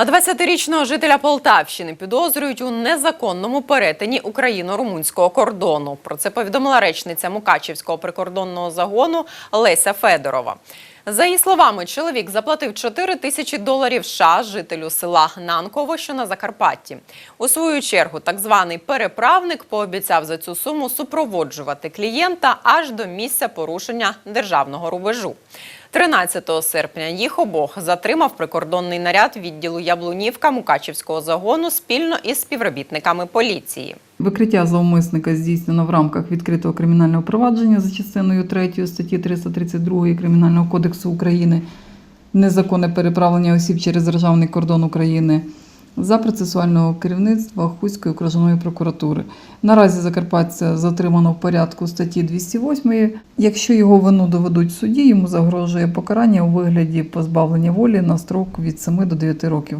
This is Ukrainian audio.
А 20-річного жителя Полтавщини підозрюють у незаконному перетині україно-румунського кордону. Про це повідомила речниця Мукачівського прикордонного загону Леся Федорова. За її словами, чоловік заплатив 4 тисячі доларів США жителю села Нанково, що на Закарпатті. У свою чергу, так званий переправник пообіцяв за цю суму супроводжувати клієнта аж до місця порушення державного рубежу. 13 серпня їх обох затримав прикордонний наряд відділу Яблунівка Мукачівського загону спільно із співробітниками поліції. Викриття зловмисника здійснено в рамках відкритого кримінального провадження за частиною 3 статті 332 Кримінального кодексу України незаконне переправлення осіб через державний кордон України за процесуального керівництва Хуської окружної прокуратури. Наразі Закарпатця затримано в порядку статті 208. Якщо його вину доведуть суді, йому загрожує покарання у вигляді позбавлення волі на строк від 7 до 9 років.